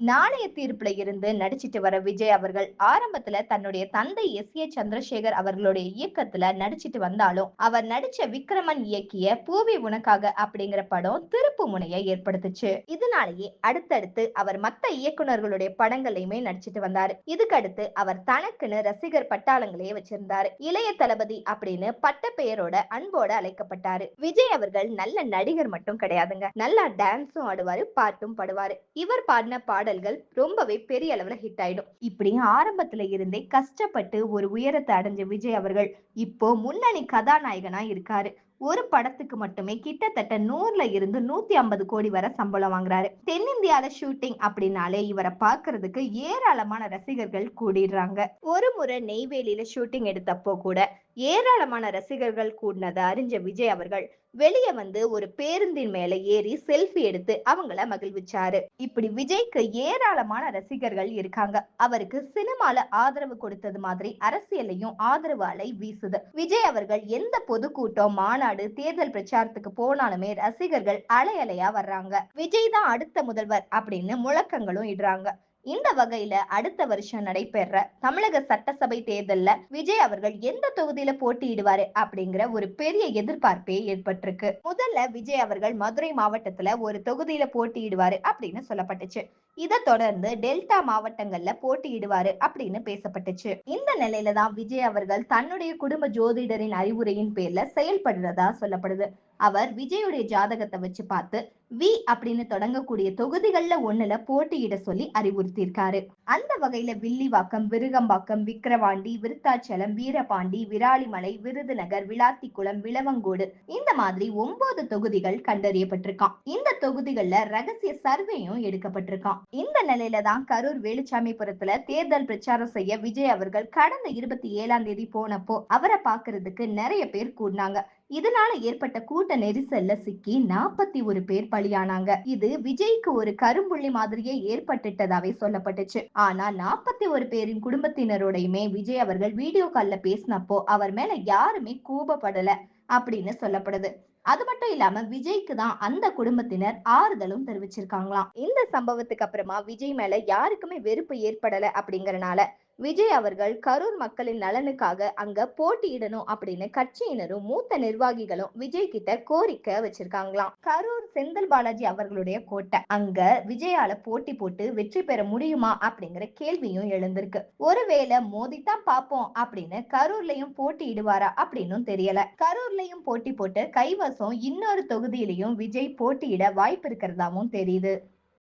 நாணய தீர்ப்புல இருந்து நடிச்சிட்டு வர விஜய் அவர்கள் ஆரம்பத்துல தன்னுடைய தந்தை எஸ். ஏ. சந்திரசேகர் அவர்களுடைய இயக்கத்துல நடிச்சிட்டு வந்தாலும் அவர் நடிச்ச விக்ரமன் இயக்கிய பூவி உனக்காக அப்படிங்கிற படம் திருப்பு முனையை ஏற்படுத்துச்சு. இதனாலேயே அடுத்தடுத்து அவர் மத்த இயக்குனர்களுடைய படங்களையுமே நடிச்சிட்டு வந்தாரு. இதுக்கடுத்து அவர் தனக்குன்னு ரசிகர் பட்டாளங்களையே வச்சிருந்தாரு. இளைய தளபதி அப்படின்னு பட்ட பெயரோட அன்போட அழைக்கப்பட்டாரு. விஜய் அவர்கள் நல்ல நடிகர் மட்டும் கிடையாதுங்க. நல்லா டான்ஸும் ஆடுவாரு பாட்டும் பாடுவாரு. இவர் பாடின பாடல்கள் ரொம்பவே பெரிய அளவுல ஹிட் ஆயிடும். இப்படி ஆரம்பத்துல இருந்தே கஷ்டப்பட்டு ஒரு உயரத்தை அடைஞ்ச விஜய் அவர்கள் இப்போ முன்னணி கதாநாயகனா இருக்காரு. ஒரு படத்துக்கு மட்டுமே கிட்டத்தட்ட நூறுல இருந்து நூத்தி ஐம்பது கோடி வரை சம்பளம் வாங்குறாரு. தென்னிந்தியால ஷூட்டிங் அப்படின்னாலே இவரை பாக்குறதுக்கு ஏராளமான ரசிகர்கள் கூடிடுறாங்க. ஒரு முறை நெய்வேலியில ஷூட்டிங் எடுத்தப்போ கூட ஏராளமான ரசிகர்கள் கூடினதை அறிஞ்ச விஜய் அவர்கள் வெளியே வந்து ஒரு பேருந்தின் மேல ஏறி செல்ஃபி எடுத்து அவங்கள மகிழ்விச்சாரு. இப்படி விஜய்க்கு ஏராளமான ரசிகர்கள் இருக்காங்க. அவருக்கு சினிமால ஆதரவு கொடுத்தது மாதிரி அரசியலையும் ஆதரவு அலை வீசுது. விஜய் அவர்கள் எந்த பொதுக்கூட்டம் மாநாடு தேர்தல் பிரச்சாரத்துக்கு போனாலுமே ரசிகர்கள் அலை அலையா வர்றாங்க. விஜய் தான் அடுத்த முதல்வர் அப்படின்னு முழக்கங்களும் இடுறாங்க. இந்த வகையில அடுத்த வருஷம் நடைபெற தமிழக சட்டசபை தேர்தல்ல விஜய் அவர்கள் எந்த தொகுதியில போட்டியிடுவாரு அப்படிங்கிற ஒரு பெரிய எதிர்பார்ப்பே ஏற்பட்டிருக்கு. முதல்ல விஜய் அவர்கள் மதுரை மாவட்டத்துல ஒரு தொகுதியில போட்டியிடுவாரு அப்படின்னு சொல்லப்பட்டுச்சு. இதை தொடர்ந்து டெல்டா மாவட்டங்கள்ல போட்டியிடுவாரு அப்படின்னு பேசப்பட்டுச்சு. இந்த நிலையில தான் விஜய் அவர்கள் தன்னுடைய குடும்ப ஜோதிடரின் அறிவுரையின் பேர்ல செயல்படுறதா சொல்லப்படுது. அவர் விஜயுடைய ஜாதகத்தை வச்சு பார்த்து வி அப்படின்னு தொடங்கக்கூடிய தொகுதிகள்ல ஒண்ணுல போட்டியிட சொல்லி அறிவுறுத்தியிருக்காரு. அந்த வகையில வில்லிவாக்கம் விருகம்பாக்கம் விக்கிரவாண்டி விருத்தாச்சலம் வீரபாண்டி விராலிமலை விருதுநகர் விளாத்திக்குளம் விளவங்கோடு இந்த மாதிரி ஒன்பது தொகுதிகள் கண்டறியப்பட்டிருக்கான் இந்த தொகுதிகள்ல ரகசிய சர்வேயும் எடுக்கப்பட்டிருக்கான் இந்த நிலையில தான் கரூர் வேலுச்சாமிபுரத்துல தேர்தல் பிரச்சாரம் செய்ய விஜய் அவர்கள் கடந்த இருபத்தி ஏழாம் தேதி போனப்போ அவரை பாக்குறதுக்கு நிறைய பேர் கூடினாங்க. இதனால ஏற்பட்ட கூட்ட நெரிசல்ல சிக்கி நாற்பத்தி ஒரு பேர் பலியானாங்க. இது விஜய்க்கு ஒரு கரும்புள்ளி மாதிரியே ஏற்பட்டுட்டதாவே சொல்லப்பட்டுச்சு. ஆனா நாற்பத்தி ஒரு பேரின் குடும்பத்தினரோடையுமே விஜய் அவர்கள் வீடியோ கால்ல பேசினப்போ அவர் மேல யாருமே கோபப்படல அப்படின்னு சொல்லப்படுது. அது மட்டும் இல்லாம விஜய்க்கு தான் அந்த குடும்பத்தினர் ஆறுதலும் தெரிவிச்சிருக்காங்களாம். இந்த சம்பவத்துக்கு அப்புறமா விஜய் மேல யாருக்குமே வெறுப்பு ஏற்படல அப்படிங்கறனால விஜய் அவர்கள் கரூர் மக்களின் நலனுக்காக அங்க போட்டியிடணும் அப்படின்னு கட்சியினரும் மூத்த நிர்வாகிகளும் விஜய் கிட்ட கோரிக்கை வச்சிருக்காங்களாம். கரூர் செந்தில் பாலாஜி அவர்களுடைய கோட்டை அங்க விஜயால போட்டி போட்டு வெற்றி பெற முடியுமா அப்படிங்கிற கேள்வியும் எழுந்திருக்கு. ஒருவேளை மோதித்தான் பாப்போம் அப்படின்னு கரூர்லயும் போட்டியிடுவாரா அப்படின்னும் தெரியல. கரூர்லயும் போட்டி போட்டு கைவசம் இன்னொரு தொகுதியிலையும் விஜய் போட்டியிட வாய்ப்பு இருக்கிறதாவும் தெரியுது.